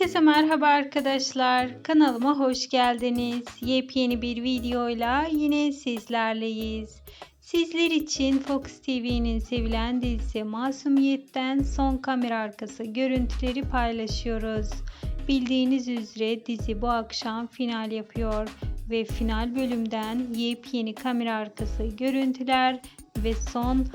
Herkese merhaba arkadaşlar. Kanalıma hoş geldiniz. Yepyeni bir videoyla yine sizlerleyiz. Sizler için Fox TV'nin sevilen dizisi Masumiyet'ten son kamera arkası görüntüleri paylaşıyoruz. Bildiğiniz üzere dizi bu akşam final yapıyor ve final bölümden yepyeni kamera arkası görüntüler ve son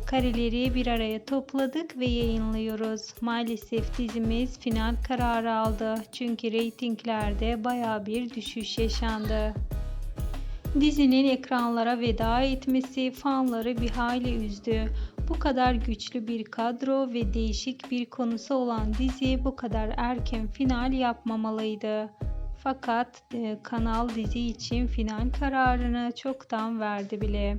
kareleri bir araya topladık ve yayınlıyoruz. Maalesef dizimiz final kararı aldı. Çünkü reytinglerde baya bir düşüş yaşandı. Dizinin ekranlara veda etmesi fanları bir hayli üzdü. Bu kadar güçlü bir kadro ve değişik bir konusu olan dizi bu kadar erken final yapmamalıydı. Fakat e, kanal dizi için final kararını çoktan verdi bile.